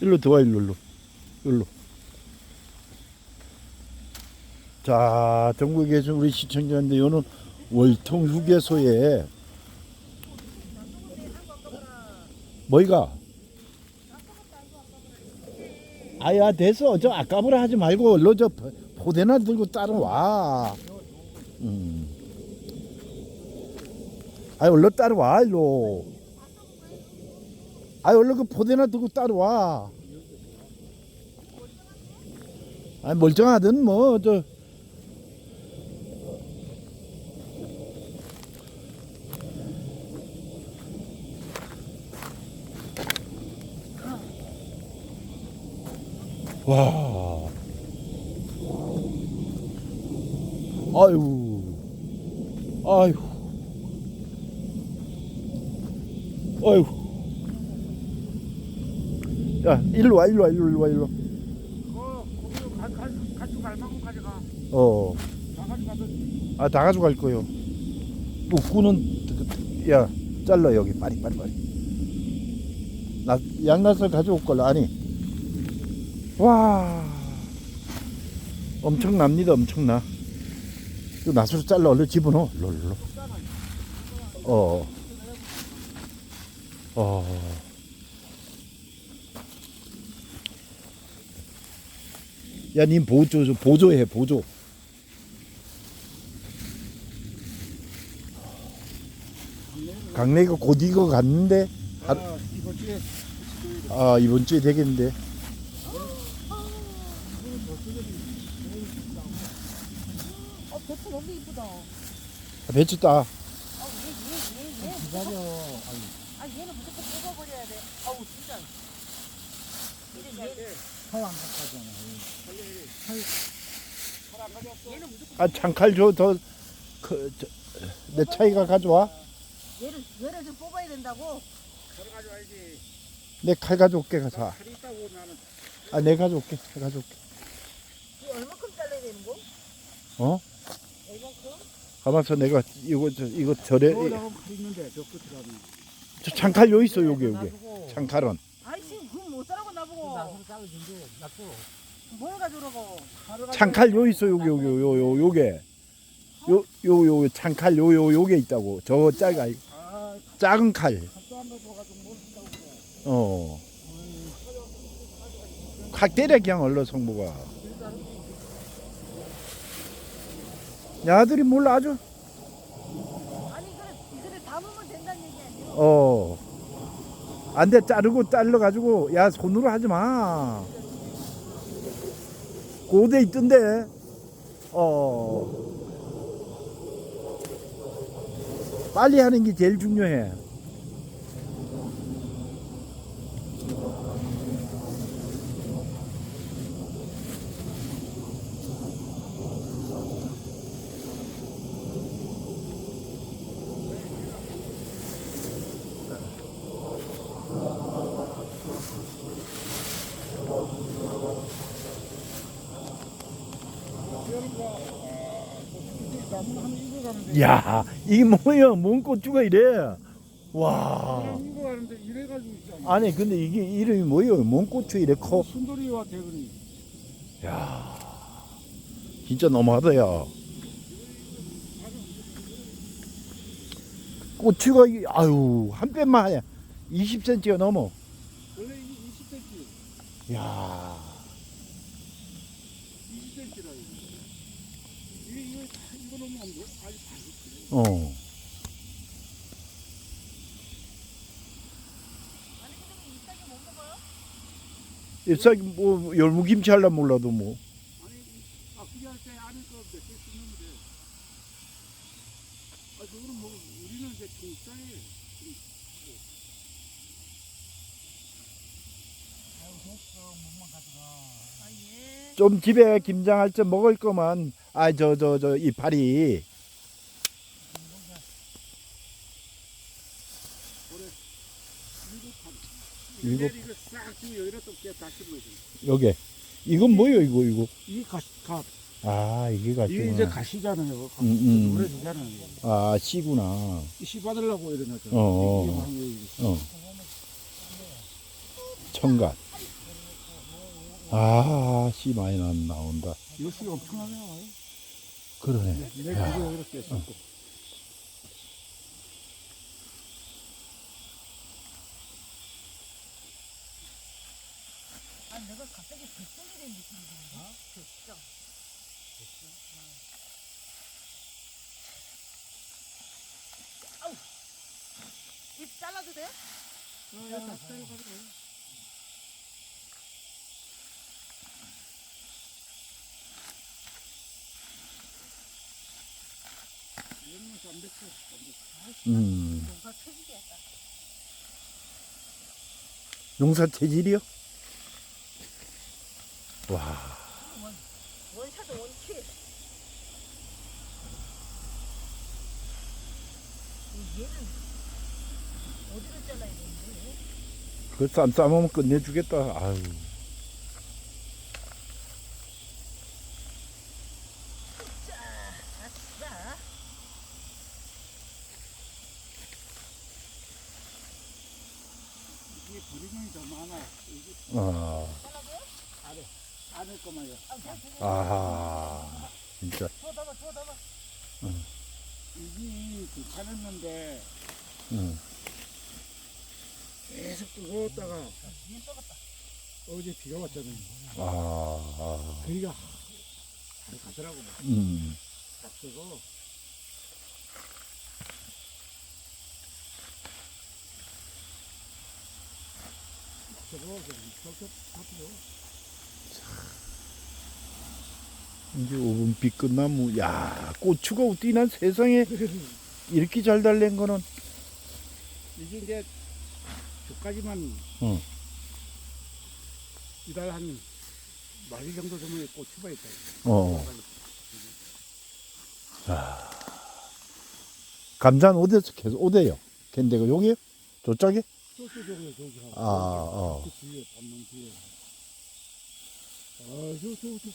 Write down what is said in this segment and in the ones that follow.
일로 들어와 일로 일로. 일로. 자 전국에 계신 우리 시청자인데 요는 월통 휴게소에 뭐이가? 아야 됐어 저 아까부라 하지 말고 얼른 저 포- 포대나 들고 따라와. 음. 아이 얼른 따라와 일로 아이 얼른 그 포대나 들고 따라와 아니 멀쩡하든 뭐 저 와. 아유. 아유. 아유. 야, 일로 와, 일로 와, 일로 와, 일로 와. 그거 거기로 가, 가, 가지고 갈 만큼 가져가. 어. 다 가져가도 아, 다 가져갈 거요. 묶고는 야, 잘라 여기 빨리 빨리 빨리. 나 양나설 가져올 걸 아니. 와. 엄청납니다. 엄청나. 이 나설 잘라 얼른 집어넣어. 롤로. 어. 어. 야, 님 보조 좀 보조해 보조. 강내가 곧 이거 갔는데 아, 이거 뒤에 아 이번 주에 되겠는데 어, 배추 너무 이쁘다. 아, 아, 배추 따 얘, 얘, 얘, 얘. 기다려. 아, 얘는 무조건 뽑아버려야 돼. 아우, 진짜. 이제 얘, 팔안 가져가잖아. 팔안 가져왔어. 얘는 무조건, 아 장칼 줘더내 차이가 가져와 얘를, 얘를 좀 뽑아야 된다고? 가져와야지. 내 칼 가져올게 가서 있다고 나는. 아내 가져올게 내 가져올게 얼마큼 잘라야 되는 거? 어 얼마큼? 가만서 내가 이거 저 이거 절에 있는데 저. 저 장칼 요 있어 요게 요게 놔두고. 장칼은 뭘 가져오라고. 가져와. 장칼 요 있어 요게 요게 요요 요게 요요요 장칼 요요 요게 있다고 저 작아 아, 작은 칼뭘 그래. 어. 확 때려 그냥 얼른 성부가. 야들이 몰라 아주. 아니, 이거를, 이거를 담으면 된다는 얘기 아니에요? 어. 안 돼 자르고 잘라 가지고 야 손으로 하지 마. 고대 있던데. 어. 빨리 하는 게 제일 중요해. 나무는 한 이거 가는데. 야, 이게 뭐야? 뭔 고추가 이래? 와. 이래가지고 있잖아. 아니 근데 이게 이름이 뭐예요? 뭔 고추 이래 커? 순돌이와 대근이. 야, 진짜 너무하다 야. 고추가 이- 아유 한 뼘만 하냐? 20cm가 넘어. 원래 이게 20cm. 야, 20cm라 이거. 이게 이거 다 이거 너무 안 돼. 아직 다 익지. 어. 잎사귀 뭐 열무김치 할라 몰라도 뭐. 좀 집에 김장할 때 먹을 거만 아 저 저 저 이파리 일곱. 이거 싹 지금 여기다 또깨다 씹어야지. 여기 이건 뭐예요 이거 이거 이게 가시 가 아 이게 이게 이제 가시잖아요. 가- 음, 음. 노래 주잖아요. 아 씨구나 씨 받으려고 저. 어, 어. 이게. 어 청갓 아, 씨 많이 나, 나온다. 이거 씨 엄청나게 나와요. 그러네. 내가 이거 이렇게 했었고. 아 내가 갑자기 백종이 된 느낌이 드는데? 백종. 아우! 입 잘라도 돼? 이거는 안 됐어. 음. 뭔가 터지게 했다. 용사 체질이요? 와, 원샷은 원킬. 얘는 어디로 잘라야 되는데? 그쌈 싸먹으면 끝내주겠다. 아유. 자, 아싸. 이게 버리는 더 많아. 이게 아, 잘라줘요? 아래 안에 거만요. 아, 진짜. 담아, 주워 담아. 이게 괜찮았는데 응. 계속 뜨거웠다가. 어제 비가 왔잖아요. 아, 아. 거기가 바로 가더라고. 뭐. 음. 저거 저거 저거 이제 5분 비 끝나면, 야, 고추가 어디 난 세상에 이렇게 잘 달린 거는. 이게 이제 저까지만 어. 이달 한 마리 정도 되면 꽃이 있다. 어. 감자는 어디서 계속 오대요? 캔데가 여기요? 저쪽에? 저쪽에 저기 아, 어. 그 뒤에 담는 뒤에. 아, 저, 저, 저.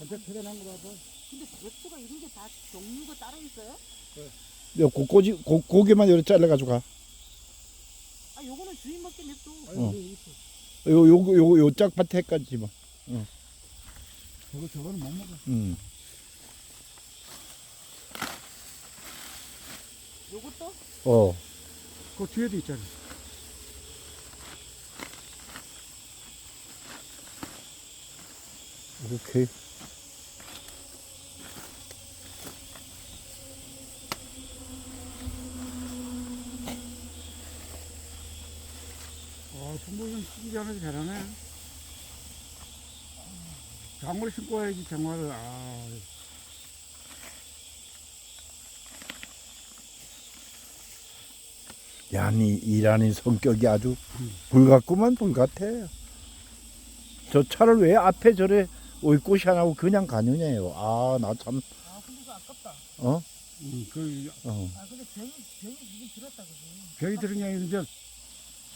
간장 태어난 거 봐봐. 근데 백수가 이런 게 다 종류가 따로 있어요? 요 고, 고지, 고, 고개만 요렇게 잘라가지고 가. 아, 요거는 주인밖에 냅둬. 아니, 어. 여기 있어. 요, 요, 요, 요 짝밭에까지만. 저거, 저거는 못 먹어. 음. 요것도? 어. 그 뒤에도 있잖아. 오케이. 아, 승부는 신기하게 잘하네. 장어를 신고 와야지, 장어를. 아, 야, 니 이란이 성격이 아주 불같구만, 불같아. 저 차를 왜 앞에 저래 오이꽃이 안 하고 그냥 가느냐요. 아, 나 참, 아, 근데 그거 아깝다. 어? 음, 그, 어. 아, 근데 병이, 병이 들었다, 그지? 벽이 들은 게 아니라 이제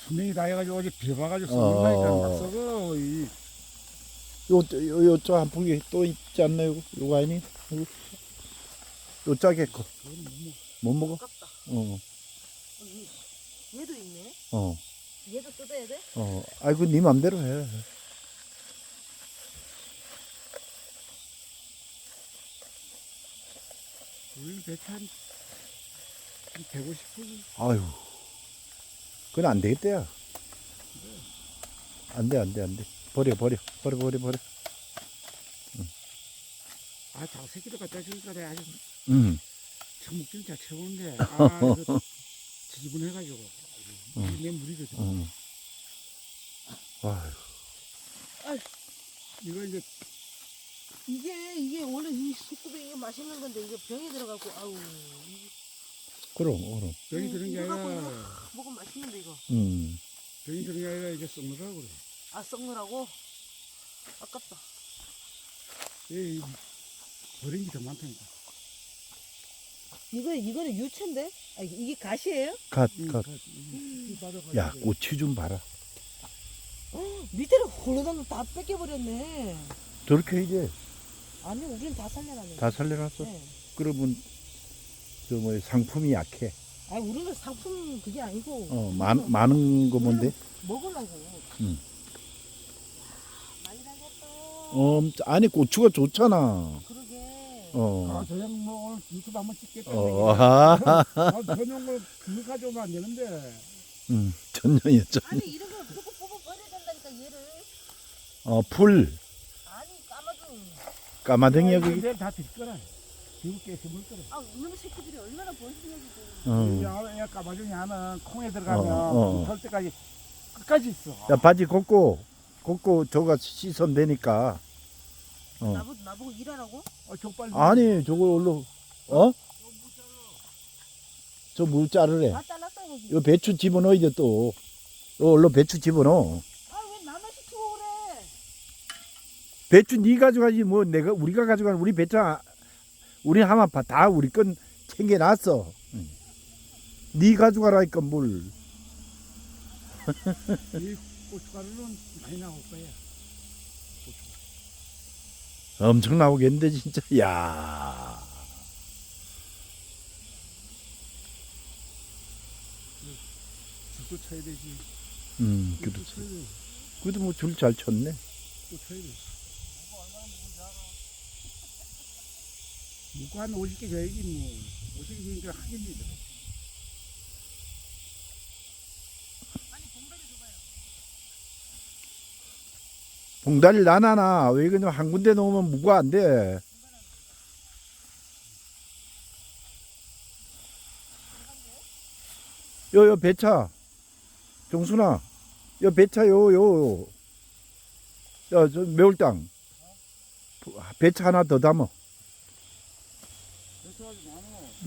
수명이 다 해가지고 어제 비 와가지고 어. 썩는다니까 막 썩어. 이, 요, 요, 요, 저한 풀기 또 있지 않나요? 요거 아니? 요거. 요 짜게 거. 못 먹어? 아깝다. 어, 어, 얘, 얘도 있네. 어, 얘도 뜯어야 돼? 어. 아이고, 네 맘대로 해. 우리 배차 한, 한 150분. 아유. 그건 안 되겠다, 야. 안 돼, 안 돼, 안 돼. 버려, 버려, 버려, 버려, 버려. 아, 닭 새끼를 갖다 주니까 내가 아주 음. 청국장 잘 채우는데, 아, 이거 지지분해가지고. 응. 이게 내 물이거든. 음. 아유. 이거 이제 이게, 이게 원래 이 숙구배 이게 맛있는 건데, 이거 병에 들어가고, 아우. 그럼, 그럼. 병이 드는 게 이거 갖고 아니라, 먹으면 맛있는데, 이거. 음. 병이 드는 게 아니라 이제 썩느라고 그래. 아, 썩느라고? 아깝다. 이 버린 게 더 많다니까. 이거, 이거는 유채인데? 아, 이게, 이게 가시예요? 갓, 이 갓. 이 야, 꼬치 좀 봐라. 밑에를 홀로당 다 뺏겨 버렸네. 저렇게 이제 아니, 우린 다 살려놨네. 다 살려놨어. 네. 그러면, 저 뭐, 상품이 약해. 아, 우리는 상품 그게 아니고. 어, 많, 많은 거 뭔데? 먹으려고. 음. 많이 다 어, 아니 고추가 좋잖아. 그러게. 어. 아, 저 형 뭐 오늘 유튜브 한번 찍겠다. 어, 아, 아, 걸 그거 가져오면 안 되는데. 음, 전형이었죠. 아니 이런 거 그거 뽑아 버려야 된다니까 얘를. 어, 풀, 아니 아, 그게. 내일 다 드실 거라. 비웃게 심을 거라. 아 이놈의 새끼들이 얼마나 번식해지고. 어. 야, 야, 까마중에 하나 콩에 들어가면 어, 어. 털 때까지 끝까지 있어. 야, 바지 걷고, 걷고 저가 씻으면 되니까. 어. 나보고 나보고 일하라고? 어, 족발. 아니, 저걸 얼로, 어? 저 물 자르래. 다 거기. 요 배추 집어넣어야 돼, 또. 요 얼로 배추 집어넣어. 아 왜 나만 시키고 그래? 배추 네 가져가지, 뭐, 내가, 우리가 가져가는 우리 배추, 아- 우리 하마 파- 다 우리 건 챙겨놨어. 응. 네 가져가라니까, 뭘. 이 고춧가루는 많이 나올 거야. 엄청 나오겠는데, 진짜. 야 죽도 쳐야 되지. 음, 그래도, 쳐야 돼. 그래도 뭐 줄 잘 쳤네. 또 쳐야 돼. 묵고 한 50개 줘야지 뭐. 50개 주니까 하겠니다. 봉다리를 나나나. 왜 그냥 한 군데 놓으면 무가 안 돼. 요, 요, 배차. 정순아. 요, 배차, 요, 요. 야, 저, 매울땅. 배차 하나 더 담어.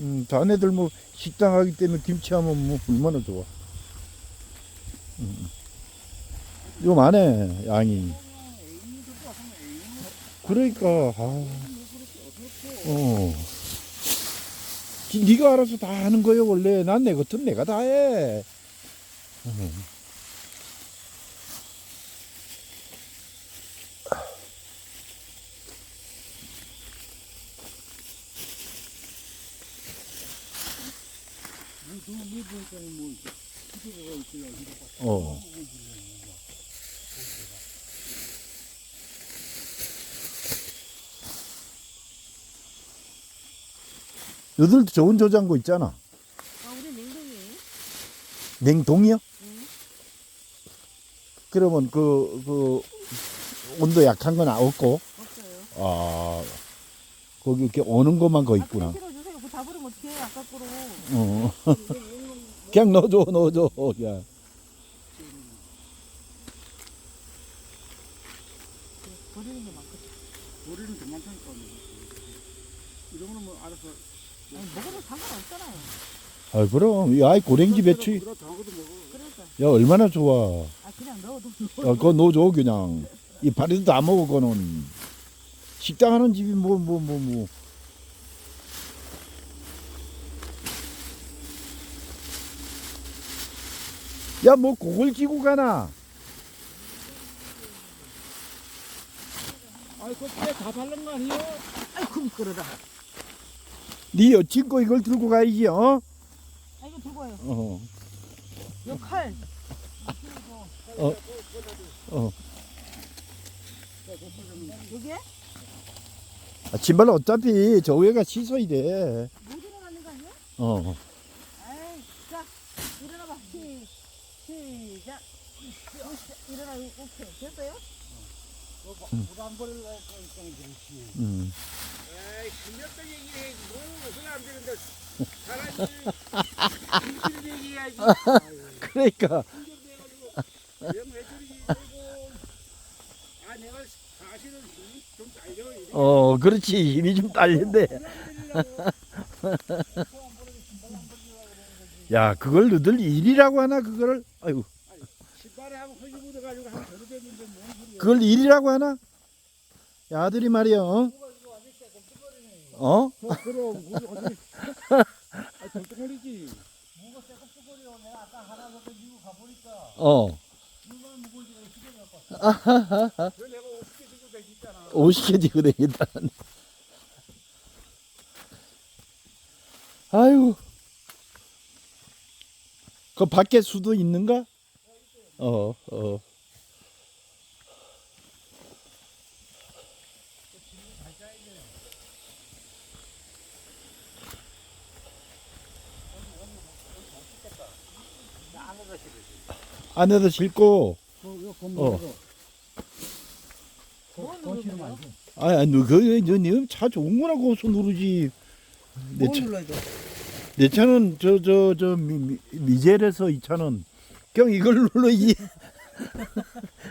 음, 자네들 뭐, 식당 하기 때문에 김치하면 뭐, 얼마나 좋아. 음. 요 많네, 양이. 그러니까, 아. 어. 지- 네가 알아서 다 하는 거예요, 원래. 난내 것은 내가 다 해. 어. 그이 보니까는 뭐 기도가 있 어요. 어. 너들도 좋은 저장고 있잖아. 아 우리 냉동이. 냉동이요? 응. 그러면 그, 그, 온도 약한 건 없고, 없어요. 아, 거기 이렇게 오는 것만 거 있구나. 아, 그래 실어주세요. 그다 버리면 어떡해 아까 거로. 어. 그냥 넣어줘, 넣어줘. 야. 버리는 게 많거든. 이런 거는 뭐 알아서. 먹어도 상관없잖아요. 아, 그럼. 야, 이 고랭지 배추. 야, 얼마나 좋아. 아 그냥 넣어도 야, 그거 넣어줘, 그냥. 이 파리도 다 먹어, 그거는. 식당 하는 집이 뭐, 뭐, 뭐, 뭐. 야, 뭐, 그걸 지고 가나? 아이, 그때다 바른 거 아니에요? 아이고 미끄러라. 네 여친 거 이걸 들고 가야지, 어? 아 이거 들고 와요. 어. 요 칼. 어. 어. 여기에 아, 신발 어차피 저 위에가 씻어야 돼. 못 일어나는 거 아니야? 어. 아이 자 일어나봐. 시 시작. 일어나 오케이 됐어요? 그러니까. 어, 그렇지. 힘이 좀 딸린데. 야, 그걸 너들 일이라고 하나, 그거를? 아이고. 신발에 하고 한 저리 됐는데 뭔 소리야. 그걸 일이라고 하나? 야, 아들이 말이야, 어? 어? 저, 그럼, 우리 어디. 아, 절뚝거리지. 어. 그 내가 50개 주고 되겠잖아. 50개 지고 되겠다. 아이고. 그 밖에 수도 있는가? 어, 어. 안에다 싣고 그 어. 안 돼. 아니 아니 그너차 좋은 거라 고소 누르지 내, 뭘 차? 내 차는 저 저 저 미젤에서 이 차는 그냥 이걸 눌러야지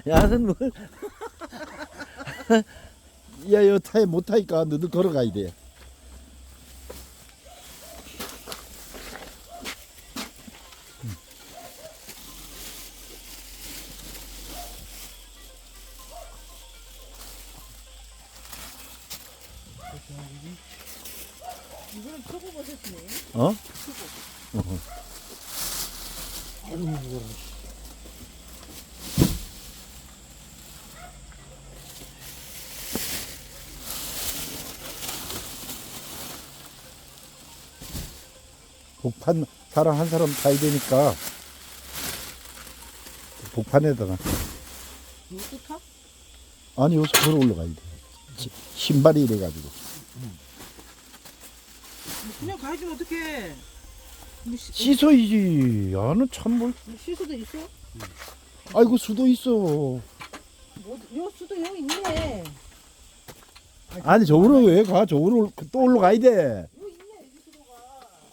야는 뭘 야, 여 타에 못 타니까 너도 걸어가야 돼. 이거는 표고버섯이네. 어? 복판 사람 한 사람 타야 되니까 복판에다가 이것도 타? 아니 여기서 걸어 올라가야 돼. 시- 신발이 이래가지고 그냥 가야지 어떡해. 뭐 시- 씻어야지. 야는 참 뭘 뭐 시소도 있어? 아이고 수도 있어. 뭐, 요 수도 여기 있네. 아니 저기로 왜 가? 저기로 또 올라가야 돼.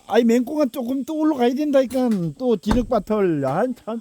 아이 맹꽁아 조금 또 올라가야 된다니까 또 진흙밭을 아 참.